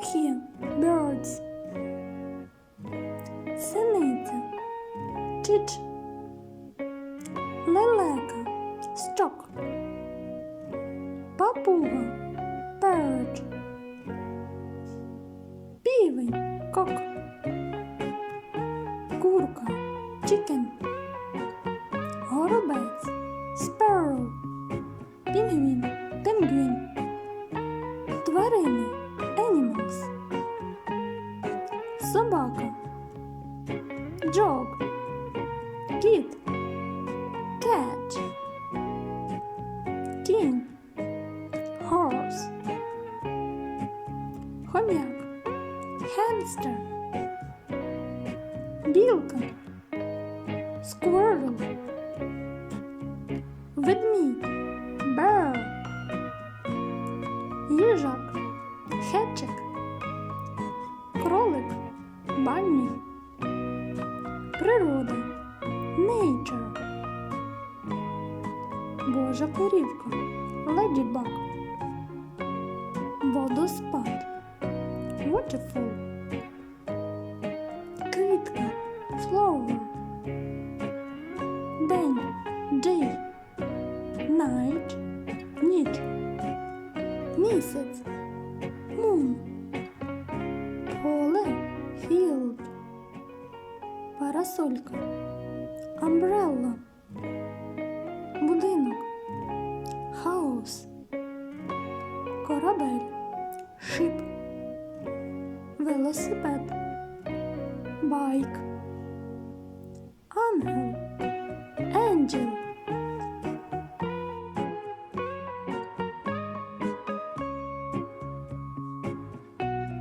Птахи birds. Синиця чич. Лелека stock. Папуга bird. Півень кок. Курка chicken. Горобець sparrow. Пінгвін пінгвін. Тварини dog. Кіт cat. Кінь horse. Хом'як hamster. Білка squirrel. Ведмідь bear. Їжак хетчик. Кролик банні. Природа nature. Божа корівка ladybug. Водоспад waterfall. Квітка flower. День day. Night ніч. Місяць moon. Парасолька. амбрелла, Будинок. хаос, Корабель. шип, Велосипед. Байк. Ангел. Angel.